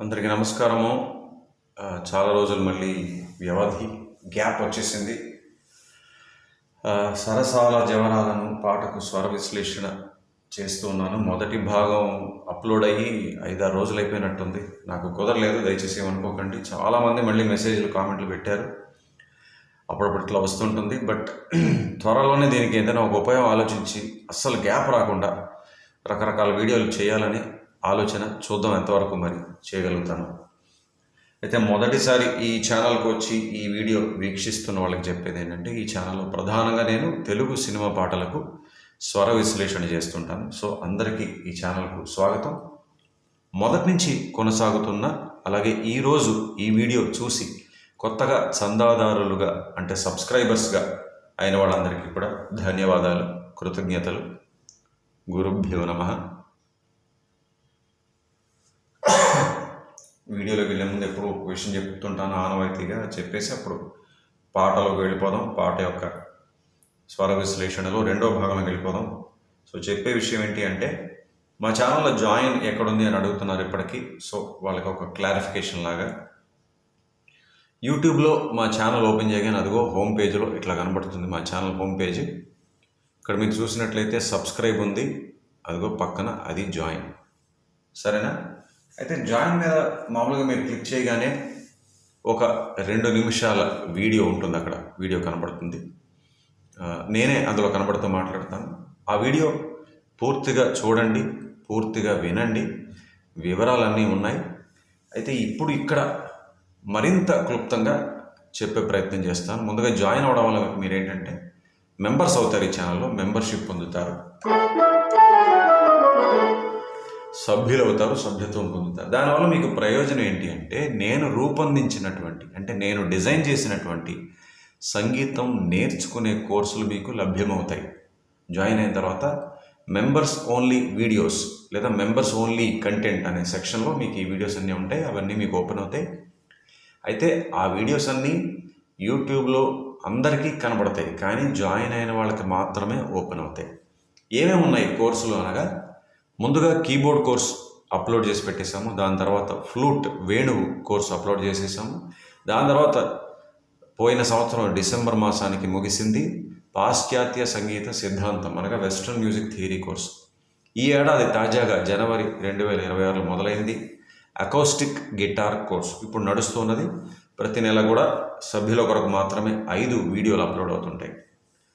అందరికీ నమస్కారము. చాలా రోజులు మళ్ళీ వ్యవధి గ్యాప్ వచ్చేసింది. సరసాల జవరాలను పాటకు స్వర విశ్లేషణ చేస్తూ ఉన్నాను. మొదటి భాగం అప్లోడ్ అయ్యి ఐదారు రోజులు అయిపోయినట్టుంది. నాకు కుదరలేదు దయచేసి ఏమనుకోకండి. చాలామంది మళ్ళీ మెసేజ్లు కామెంట్లు పెట్టారు. అప్పుడప్పట్లో వస్తుంటుంది. బట్ త్వరలోనే దీనికి ఏదైనా ఒక ఉపాయం ఆలోచించి అస్సలు గ్యాప్ రాకుండా రకరకాల వీడియోలు చేయాలని ఆలోచన చూద్దాం ఎంతవరకు మరి చేయగలుగుతాను. అయితే మొదటిసారి ఈ ఛానల్కి వచ్చి ఈ వీడియో వీక్షిస్తున్న వాళ్ళకి చెప్పేది ఏంటంటే ఈ ఛానల్లో ప్రధానంగా నేను తెలుగు సినిమా పాటలకు స్వర విశ్లేషణ చేస్తుంటాను. సో అందరికీ ఈ ఛానల్కు స్వాగతం. మొదటి నుంచి కొనసాగుతున్న అలాగే ఈరోజు ఈ వీడియో చూసి కొత్తగా చందాదారులుగా అంటే సబ్స్క్రైబర్స్గా అయిన వాళ్ళందరికీ కూడా ధన్యవాదాలు కృతజ్ఞతలు. గురుభ్యో నమ. వీడియోలోకి వెళ్ళే ముందు ఎప్పుడు ఒక విషయం చెప్తుంటాను ఆనవాయితీగా. చెప్పేసి అప్పుడు పాటలోకి వెళ్ళిపోదాం. పాట యొక్క స్వర విశ్లేషణలో రెండో భాగంలోకి వెళ్ళిపోదాం. సో చెప్పే విషయం ఏంటి అంటే మా ఛానల్లో జాయిన్ ఎక్కడుంది అని అడుగుతున్నారు ఇప్పటికీ. సో వాళ్ళకి ఒక క్లారిఫికేషన్ లాగా. యూట్యూబ్లో మా ఛానల్ ఓపెన్ చేయగానే అదిగో హోమ్ పేజ్లో ఇట్లా కనబడుతుంది మా ఛానల్ హోమ్ పేజ్. ఇక్కడ మీరు చూసినట్లయితే సబ్స్క్రైబ్ ఉంది. అదిగో పక్కన అది జాయిన్. సరేనా? అయితే జాయిన్ మీద మామూలుగా మీరు క్లిక్ చేయగానే ఒక రెండు నిమిషాల వీడియో ఉంటుంది అక్కడ. వీడియో కనబడుతుంది నేనే అందులో కనబడుతూ మాట్లాడతాను. ఆ వీడియో పూర్తిగా చూడండి పూర్తిగా వినండి. వివరాలన్నీ ఉన్నాయి. అయితే ఇప్పుడు ఇక్కడ మరింత క్లుప్తంగా చెప్పే ప్రయత్నం చేస్తాను. ముందుగా జాయిన్ అవ్వడం వల్ల మీరు ఏంటంటే మెంబర్స్ అవుతారు ఈ ఛానల్లో మెంబర్షిప్ పొందుతారు. సభ్యులవుతారు సభ్యత్వం పొందుతారు. దానివల్ల మీకు ప్రయోజనం ఏంటి అంటే నేను రూపొందించినటువంటి అంటే నేను డిజైన్ చేసినటువంటి సంగీతం నేర్చుకునే కోర్సులు మీకు లభ్యమవుతాయి. జాయిన్ అయిన తర్వాత మెంబర్స్ ఓన్లీ వీడియోస్ లేదా మెంబర్స్ ఓన్లీ కంటెంట్ అనే సెక్షన్లో మీకు ఈ వీడియోస్ అన్నీ ఉంటాయి అవన్నీ మీకు ఓపెన్ అవుతాయి. అయితే ఆ వీడియోస్ అన్నీ యూట్యూబ్లో అందరికీ కనబడతాయి కానీ జాయిన్ అయిన వాళ్ళకి మాత్రమే ఓపెన్ అవుతాయి. ఏమేమి ఉన్నాయి కోర్సులు అనగా ముందుగా కీబోర్డ్ కోర్స్ అప్లోడ్ చేసి పెట్టేశాము. దాని తర్వాత ఫ్లూట్ వేణువు కోర్సు అప్లోడ్ చేసేసాము దాని తర్వాత పోయిన సంవత్సరం డిసెంబర్ మాసానికి ముగిసింది. పాశ్చాత్య సంగీత సిద్ధాంతం అనగా వెస్ట్రన్ మ్యూజిక్ థియరీ కోర్స్. ఈ ఏడాది తాజాగా జనవరి రెండు వేల ఇరవై ఆరులో మొదలైంది. అకౌస్టిక్ గిటార్ కోర్స్ ఇప్పుడు నడుస్తున్నది. ప్రతి నెల కూడా సభ్యుల కొరకు మాత్రమే ఐదు వీడియోలు అప్లోడ్ అవుతుంటాయి.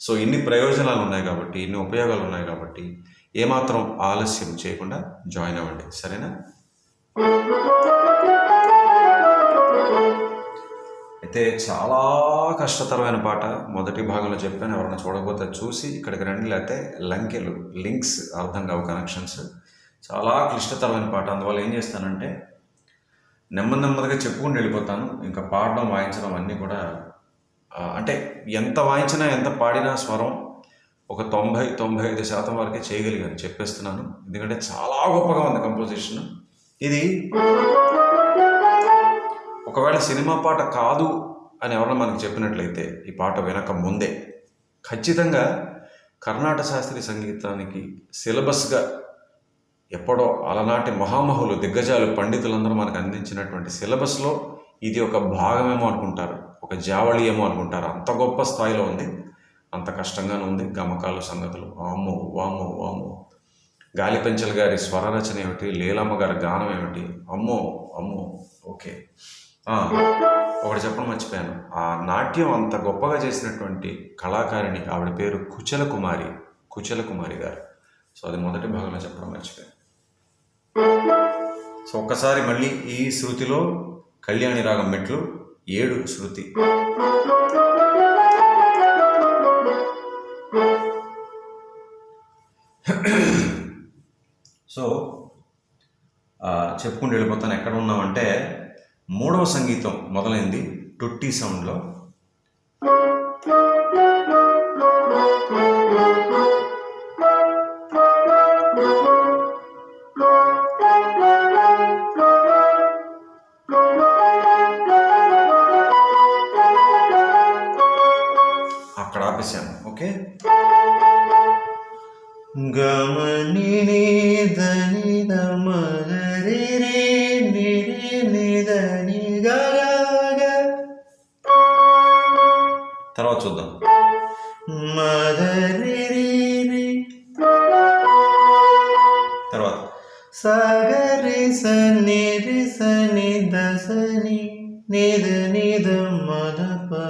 సో ఇన్ని ప్రయోజనాలు ఉన్నాయి కాబట్టి ఇన్ని ఉపయోగాలు ఉన్నాయి కాబట్టి ఏమాత్రం ఆలస్యం చేయకుండా జాయిన్ అవ్వండి. సరేనా? అయితే చాలా కష్టతరమైన పాట. మొదటి భాగంలో చెప్పాను ఎవరైనా చూడకపోతే చూసి ఇక్కడికి రండి. లేకపోతే లంకెలు లింక్స్ అర్థం కావు కనెక్షన్స్. చాలా క్లిష్టతరమైన పాట. అందువల్ల ఏం చేస్తానంటే నెమ్మది నెమ్మదిగా చెప్పుకుంటూ వెళ్ళిపోతాను. ఇంకా పాడడం వాయించడం అన్నీ కూడా అంటే ఎంత వాయించినా ఎంత పాడినా స్వరం ఒక తొంభై తొంభై ఐదు శాతం వరకే చేయగలిగాను చెప్పేస్తున్నాను. ఎందుకంటే చాలా గొప్పగా ఉంది కంపోజిషన్ ఇది ఒకవేళ సినిమా పాట కాదు అని ఎవరైనా మనకు చెప్పినట్లయితే ఈ పాట వినక ముందే ఖచ్చితంగా కర్ణాటక శాస్త్రీయ సంగీతానికి సిలబస్గా ఎప్పుడో అలనాటి మహామహులు దిగ్గజాలు పండితులందరూ మనకు అందించినటువంటి సిలబస్లో ఇది ఒక భాగమేమో అనుకుంటారు. ఒక జావళి ఏమో అనుకుంటారు. అంత గొప్ప స్థాయిలో ఉంది. అంత కష్టంగానే ఉంది గమకాలు సంగతులు. వామ్మో వామో వామో గాలిపెంచల్ గారి స్వర రచన ఏమిటి? లీలమ్మ గారి గానం ఏమిటి? అమ్మో అమ్మో. ఓకే. ఒకటి చెప్పడం మర్చిపోయాను. ఆ నాట్యం అంత గొప్పగా చేసినటువంటి కళాకారిణి ఆవిడ పేరు కుచల కుమారి కుచల కుమారి గారు. సో అది మొదటి భాగంలో చెప్పడం మర్చిపోయాను. సో ఒక్కసారి మళ్ళీ ఈ శృతిలో కళ్యాణి రాగం మెట్లు ఏడు శృతి. సో ఆ, చెప్పుకుంటూ వెళ్ళిపోతాను. ఎక్కడ ఉన్నామంటే మూడవ సంగీతం మొదలైంది టొట్టి సౌండ్లో. சகரி சனி ரிசனி தசனி நிது நிது மதபா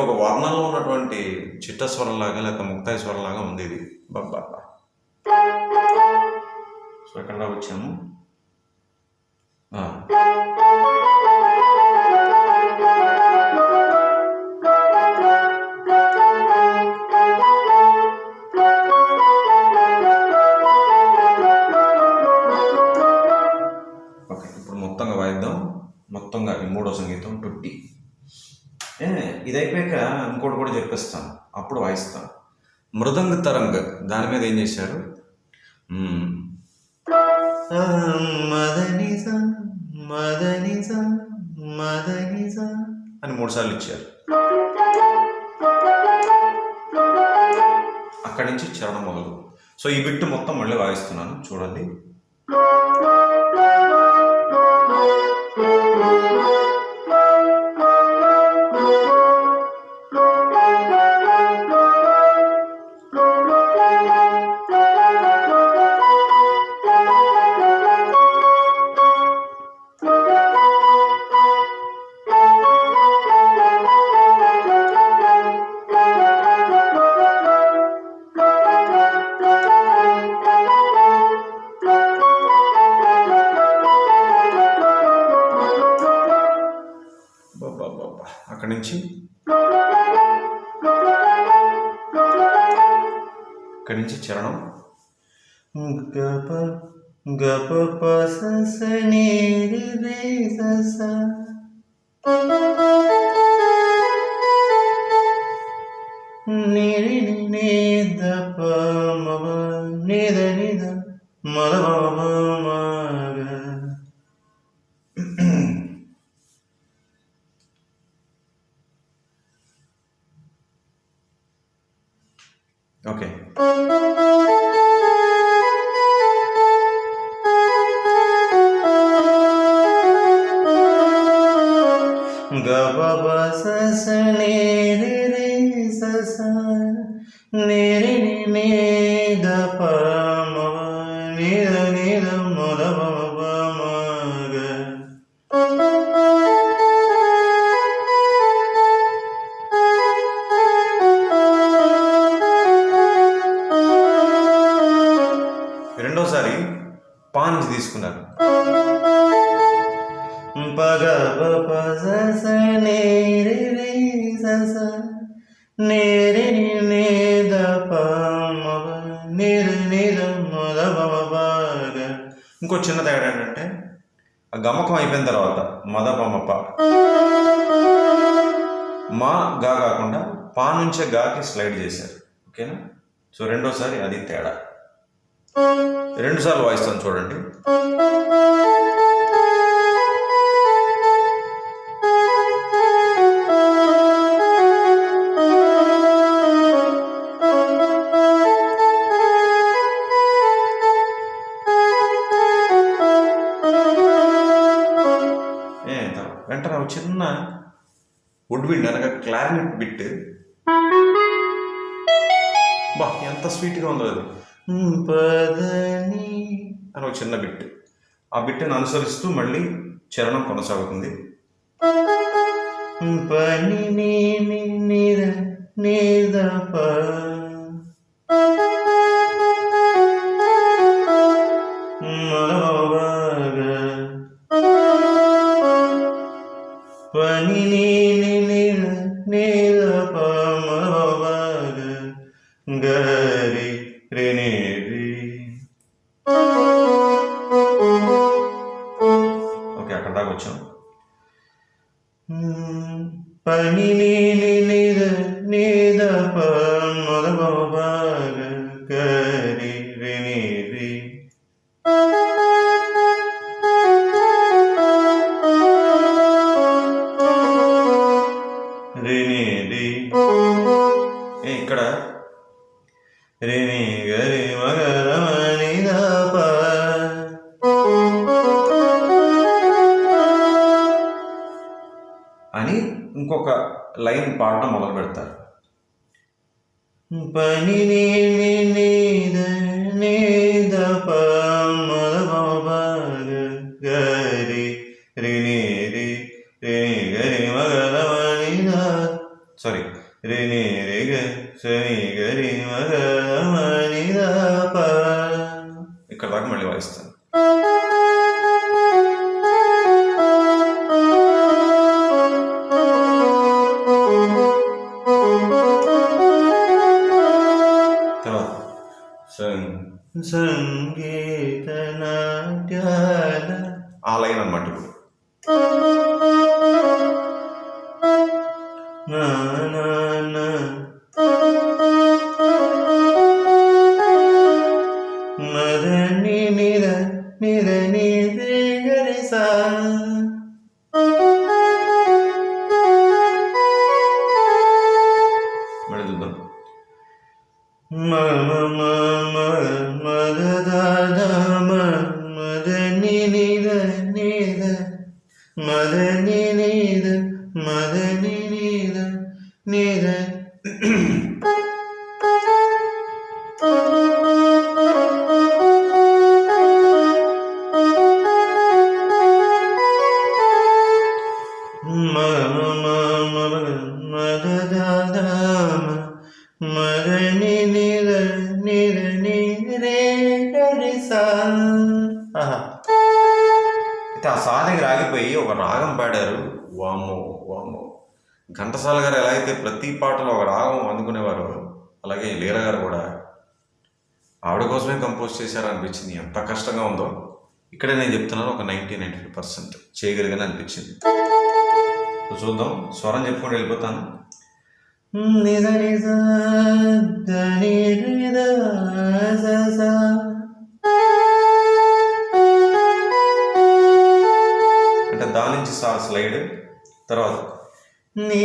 ఒక వర్ణంలో ఉన్నటువంటి చిట్టస్వరంలాగా లేక లేకపోతే ముక్తాయి స్వరంలాగా ఉంది ఇది. బాబా సో ఎక్కడ వచ్చాము. ఓకే ఇప్పుడు మొత్తంగా వాయిద్దాం. మొత్తంగా ఈ మూడో సంగీతం టుట్టి ఇది అయిపోయాక ఇంకోటి కూడా చెప్పేస్తాను. అప్పుడు వాయిస్తాను. మృదంగ తరంగ. దాని మీద ఏం చేశారు? మ్మ్. మదనిస మదనిస మదనిస అని మూడు సార్లు ఇచ్చారు. అక్కడి నుంచి చరణం మొదలు. సో ఈ బిట్టు మొత్తం మళ్ళీ వాయిస్తున్నాను. చూడండి. నిరి ని దప మవ నిద నిద మద మమ నిద తర్వాత మద మా గా కాకుండా పా నుంచే గాకి స్లైడ్ చేశారు. ఓకేనా? సో రెండోసారి అది తేడా. రెండు సార్లు వాయిస్తాను చూడండి. వుడ్విండ్ అనగా క్లారినెట్ బిట్ బా ఎంత స్వీట్గా ఉందో అది. పదని అని ఒక చిన్న బిట్ ఆ బిట్ని అనుసరిస్తూ మళ్ళీ చరణం కొనసాగుతుంది. పని ని ని tiene ఇంకొక లైన్ పాడడం మొదలు పెడతారు. పని రిని సారీ రిని రి గ సని గరి మగ దప ఇక్కడ దాకా మళ్ళీ వాయిస్తాను. సంగీత నాట్యాల మ మ మ మ మద ద ద మ మదని నిద నిద మదని నిద అయితే ఆ సా రాగిపోయి ఒక రాగం పాడారు. వామో వామో ఘంటసాల గారు ఎలా అయితే ప్రతి పాటలో ఒక రాగం అందుకునేవారు అలాగే లీల గారు కూడా ఆవిడ కోసమే కంపోజ్ చేశారు అనిపించింది ఎంత కష్టంగా ఉందో. ఇక్కడే నేను చెప్తున్నాను ఒక నైంటీ నైంటీ ఫైవ్ పర్సెంట్ చేయగలిగాను అనిపించింది. చూద్దాం. స్వరం చెప్పుకొని వెళ్ళిపోతాను. నిజ నిజ స్లైడ్ తర్వాత. నీ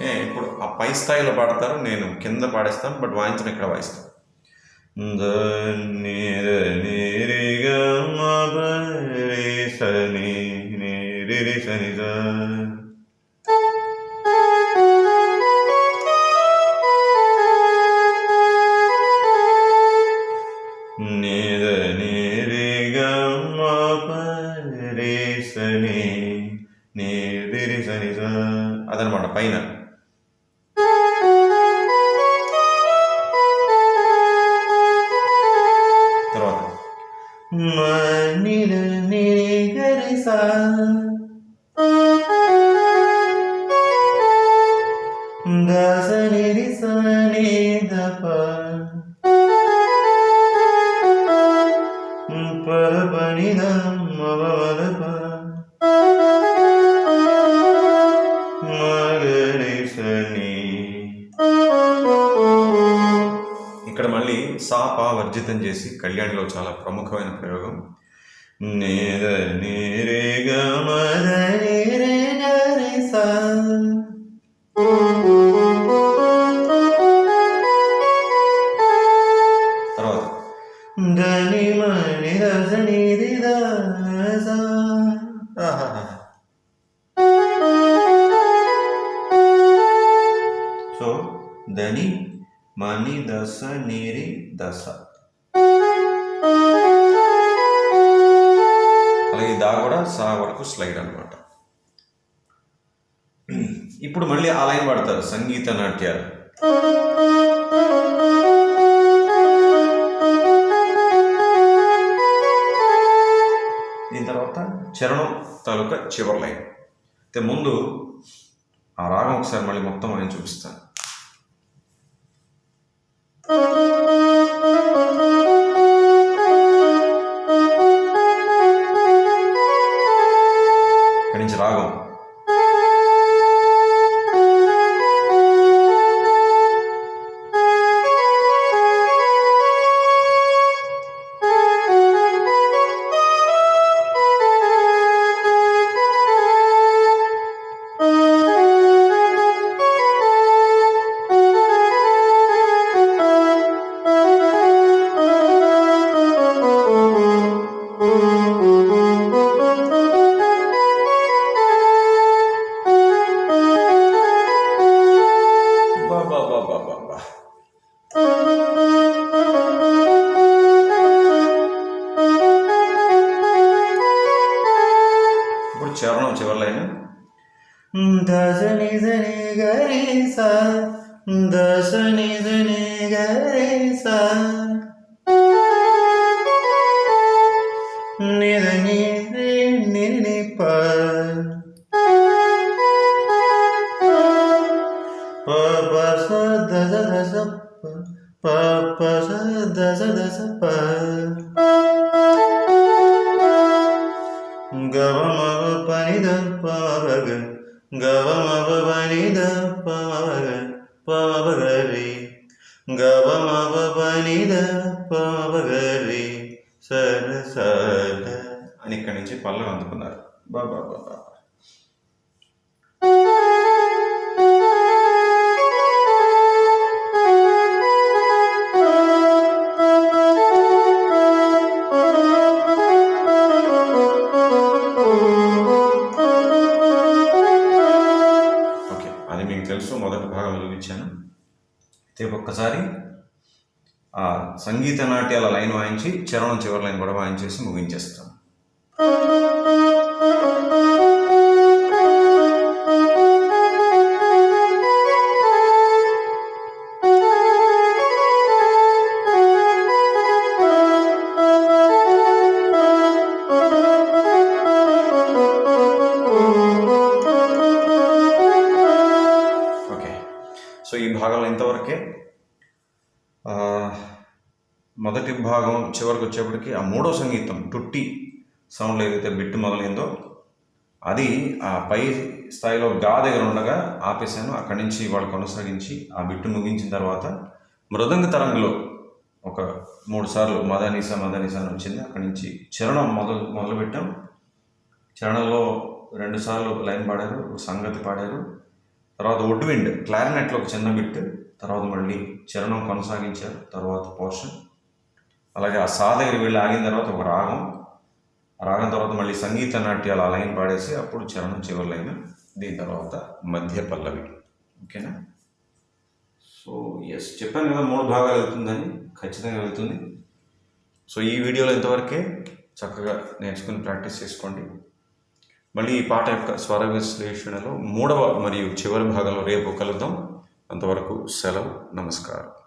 ఏ, ఇప్పుడు ఆ పై స్థాయిలో పాడతారు నేను కింద పాడేస్తాను బట్ వాయించిన ఇక్కడ వాయిస్తాను ద ని ర ని మ ప రి స ని ని రి రి స సా పా వర్జితం చేసి కళ్యాణిలో చాలా ప్రముఖమైన ప్రయోగం. నిద నిరే గ మని దశ నిరి దశ. అలాగే దా కూడా సా వరకు స్లైడ్ అనమాట ఇప్పుడు మళ్ళీ ఆ లైన్ పడతారు సంగీత నాట్యాలు. దీని తర్వాత చరణం తాలూకా చివరి లైన్. అయితే ముందు ఆ రాగం ఒకసారి మళ్ళీ మొత్తం నేను చూపిస్తాను. ఇక్కడి దశ దశ ప ప దశ దశ ప గవమవ పనిద పవగ గవమవ పనిద పవగ పవగరి గవమవ పనిద పవగరి సర సర అని ఇక్కడి నుంచి పల్లవి అందుకున్నారు. బాబా బాబా ఒక్కసారి ఆ సంగీత నాట్యాల లైన్ వాయించి చరణం చివరి లైన్ కూడా వాయించేసి ముగించేస్తాను ఓకే. సో ఈ భాగంలో ఇంతవరకే మొదటి భాగం చివరికి వచ్చేప్పటికి ఆ మూడో సంగీతం టుట్టి సౌండ్లో ఏదైతే బిట్టు మొదలైందో అది ఆ పై స్థాయిలో గా దగ్గర ఉండగా ఆపేశాను. అక్కడి నుంచి వాళ్ళు కొనసాగించి ఆ బిట్టు ముగించిన తర్వాత మృదంగ తరంగలో ఒక మూడు సార్లు మదనీసా మదనీసా అని వచ్చింది. అక్కడి నుంచి చరణం మొదలు మొదలుపెట్టాం. చరణంలో రెండు సార్లు లైన్ పాడారు సంగతి పాడారు. తర్వాత వుడ్ విండ్ క్లారినెట్లో ఒక చిన్న బిట్ తర్వాత మళ్ళీ చరణం కొనసాగించారు తర్వాత పోర్షన్. అలాగే ఆ సా దగ్గర వెళ్ళి ఆగిన తర్వాత ఒక రాగం ఆ రాగం తర్వాత మళ్ళీ సంగీత నాట్యాలు ఆ లైన్ పాడేసి అప్పుడు చరణం చివరి లైన్ దీని తర్వాత మధ్య పల్లవి. ఓకేనా? సో ఎస్ చెప్పాను కదా మూడు భాగాలు వెళ్తుందని ఖచ్చితంగా వెళ్తుంది. సో ఈ వీడియోలో ఇంతవరకే చక్కగా నేర్చుకుని ప్రాక్టీస్ చేసుకోండి. మళ్ళీ ఈ పాట యొక్క స్వర విశ్లేషణలో మూడవ మరియు చివరి భాగంలో రేపు కలుద్దాం. అంతవరకు సెలవు నమస్కారం.